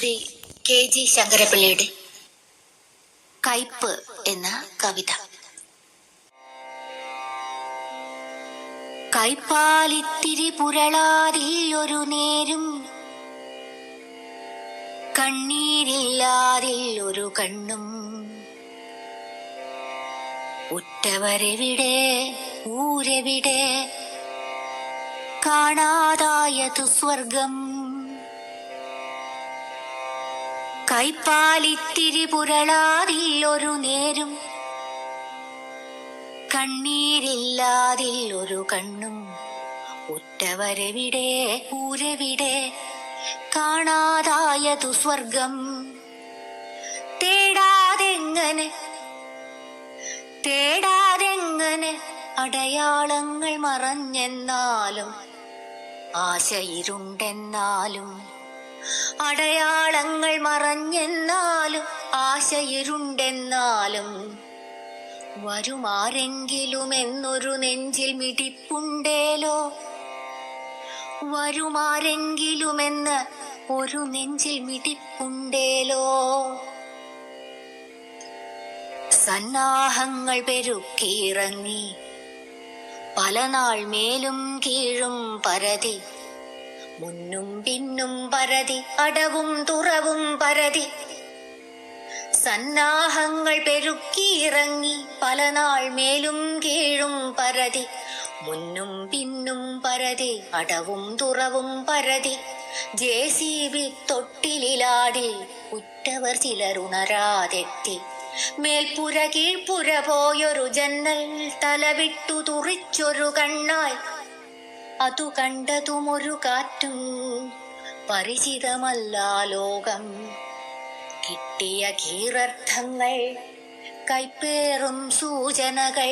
Shri K G ശങ്കരപിള്ളയുടെ കയ്പ് എന്ന കവിത. കൈപ്പാലിത്തിരി പുരളാതിൽ ഒരു നേരും കണ്ണീരില്ലാതിൽ ഒരു കണ്ണും. ഉറ്റവരെവിടെ ഊരെവിടെ കാണാതായതു സ്വർഗം കൈപ്പാലിത്തിരി പുരളാതിൽ ഒരു നേരും. കണ്ണീരില്ലാതിൽ ഒരു കണ്ണും. ഉറ്റവരെവിടെ ഊരവിടെ? കാണാതായതു സ്വർഗം. തേടാതെങ്ങനെ? തേടാതെങ്ങനെ? അടയാളങ്ങൾ മറഞ്ഞെന്നാലും ആശയിരുണ്ടെന്നാലും. അടയാളങ്ങൾ മറഞ്ഞെന്നാലും ആശയിരുണ്ടെന്നാലും വരുമാരെങ്കിലും എന്നൊരു നെഞ്ചിൽ മിടിപ്പുണ്ടേലോ? വരുമാരെങ്കിലുമെന്ന് ഒരു നെഞ്ചിൽ മിടിപ്പുണ്ടേലോ? സന്നാഹങ്ങൾ പെരുക്കിയിറങ്ങി പല നാൾ മേലും കീഴും പരതി മുന്നും പിന്നും പരതി അടവും തുറവും പരതി. സന്നാഹങ്ങൾ പെരുക്കിയിറങ്ങി പല നാൾ മേലും കീഴും പരതി. മുന്നും പിന്നും പരതി അടവും തുറവും പരതി. ജെ സി ബി തൊട്ടിലാടി ഉറ്റവർ ചിലരുണരാതെത്തി മേൽപ്പുര കീഴ്പ്പുര പോയൊരു ജന്നൽ തലവിട്ടു തുറിച്ചൊരു കണ്ണായി. അതു കണ്ടതുമൊരു കാറ്റും പരിചിതമല്ല ലോകം. കിട്ടിയ കീറർത്ഥങ്ങൾ കൈപ്പേറും സൂചനകൾ.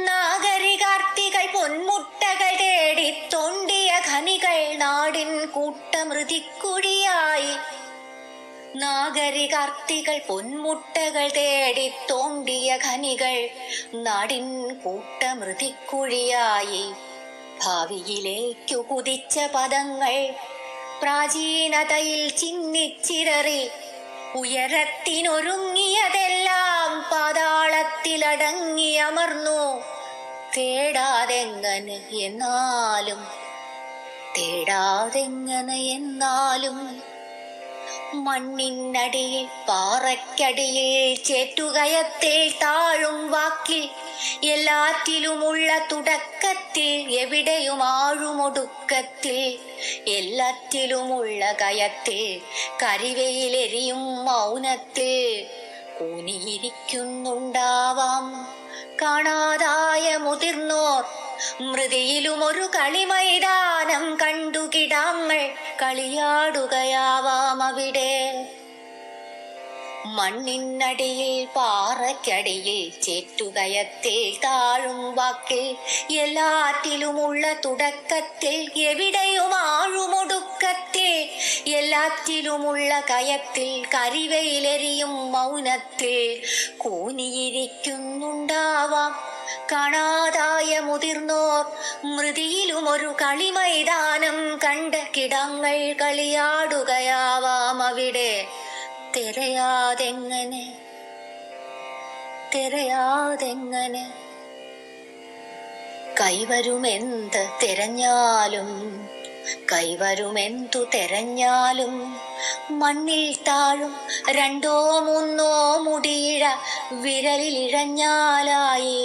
നാഗരികാർത്തികൾ പൊന്മുട്ടകൾ തേടി തൊണ്ടിയ ഖനികൾ നാടിൻ കൂട്ടമൃതിക്കുഴിയായി. നാഗരികാർത്തികൾ പൊന്മുട്ടകൾ തേടി തോണ്ടിയ ഖനികൾ നാടിൻ കൂട്ടമൃതിക്കുഴിയായി ഭാവിയിലേക്കു കുതിച്ച പദങ്ങൾ പ്രാചീനതയിൽ ചിന്നിച്ചിരറി ഉയരത്തിനൊരുങ്ങിയതെല്ലാം പാതാളത്തിലടങ്ങിയമർന്നു. തേടാതെങ്ങനെ എന്നാലും തേടാതെങ്ങനെ എന്നാലും മണ്ണിനടിയിൽ പാറയ്ക്കടിയിൽ ചേറ്റുകയത്തിൽ താഴും വാക്കിൽ എല്ലാറ്റിലുമുള്ള തുടക്കത്തിൽ എവിടെയും ആഴുമൊടുക്കത്തിൽ എല്ലാറ്റിലുമുള്ള കയത്തിൽ കരിവയിലെരിയും മൗനത്തിൽ കൂനിയിരിക്കുന്നുണ്ടാവാം. കാണാതായ മുതിർന്നോർ മൃതിയിലും ഒരു കളിമൈതാനം കണ്ടു കിടാങ്ങൾ കളിയാടുകയാവാം അവിടെ. മണ്ണിനടിയിൽ പാറയ്ക്കടിയിൽ ചേറ്റുകയത്തിൽ താഴും വാക്കിൽ എല്ലാറ്റിലുമുള്ള തുടക്കത്തിൽ എവിടെയും ആഴുമൊടുക്കത്തിൽ എല്ലാറ്റിലുമുള്ള കയത്തിൽ കരിവയിലെറിയും മൗനത്തിൽ കൂനിയിരിക്കുന്നുണ്ടാവാം. കാണാതായ മുതിർന്നോർ മൃതിയിലും ഒരു കളിമൈതാനം കണ്ട കിടങ്ങൾ കളിയാടുകയാവാം അവിടെ. തിരയാതെങ്ങനെ? തിരയാതെങ്ങനെ? കൈവരുമെന്ത് തിരഞ്ഞാലും കൈവരുമെന്തു തെരഞ്ഞാലും മണ്ണിൽ താഴും രണ്ടോ മൂന്നോ മുടിയിഴ വിരലിലിഴഞ്ഞാലായി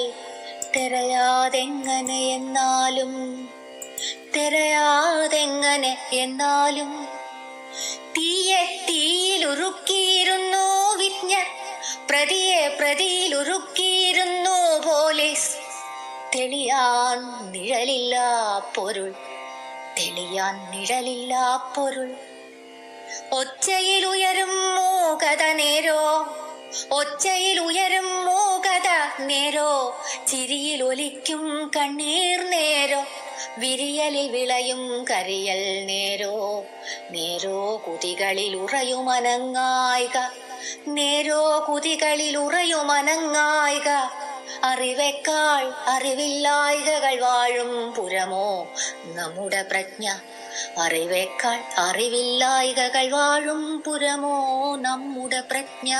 തിരയാതെങ്ങനെ എന്നാലും തിരയാതെങ്ങനെ എന്നാലും തീയെ തീയിലുറുക്കി പ്രതിയെ പ്രതിയിലുരുക്കിയിരുന്നു പോലീസ്. തെളിയാൻ നിഴലില്ല പൊരുൾ. തെളിയാൻ നിഴലില്ല പൊരുൾ. ഒച്ചയിൽ ഉയരും മൂകത നേരോ? ഒച്ചയിൽ ഉയരും മൂകത നേരോ? ചിരിയിൽ ഒലിക്കും കണ്ണീർ നേരോ? വിരിയലിൽ വിളയും കരിയൽ നേരോ നേരോ കുതികളിൽ ഉറയുമനങ്ങായിക നേരോ കുതികളിൽ ഉറയുമനങ്ങായിക അറിവെക്കാൾ അറിവില്ലായികകൾ വാഴും പുരമോ നമ്മുടെ പ്രജ്ഞ. അറിവേക്കാൾ അറിവില്ലായികകൾ വാഴും പുരമോ നമ്മുടെ പ്രജ്ഞ.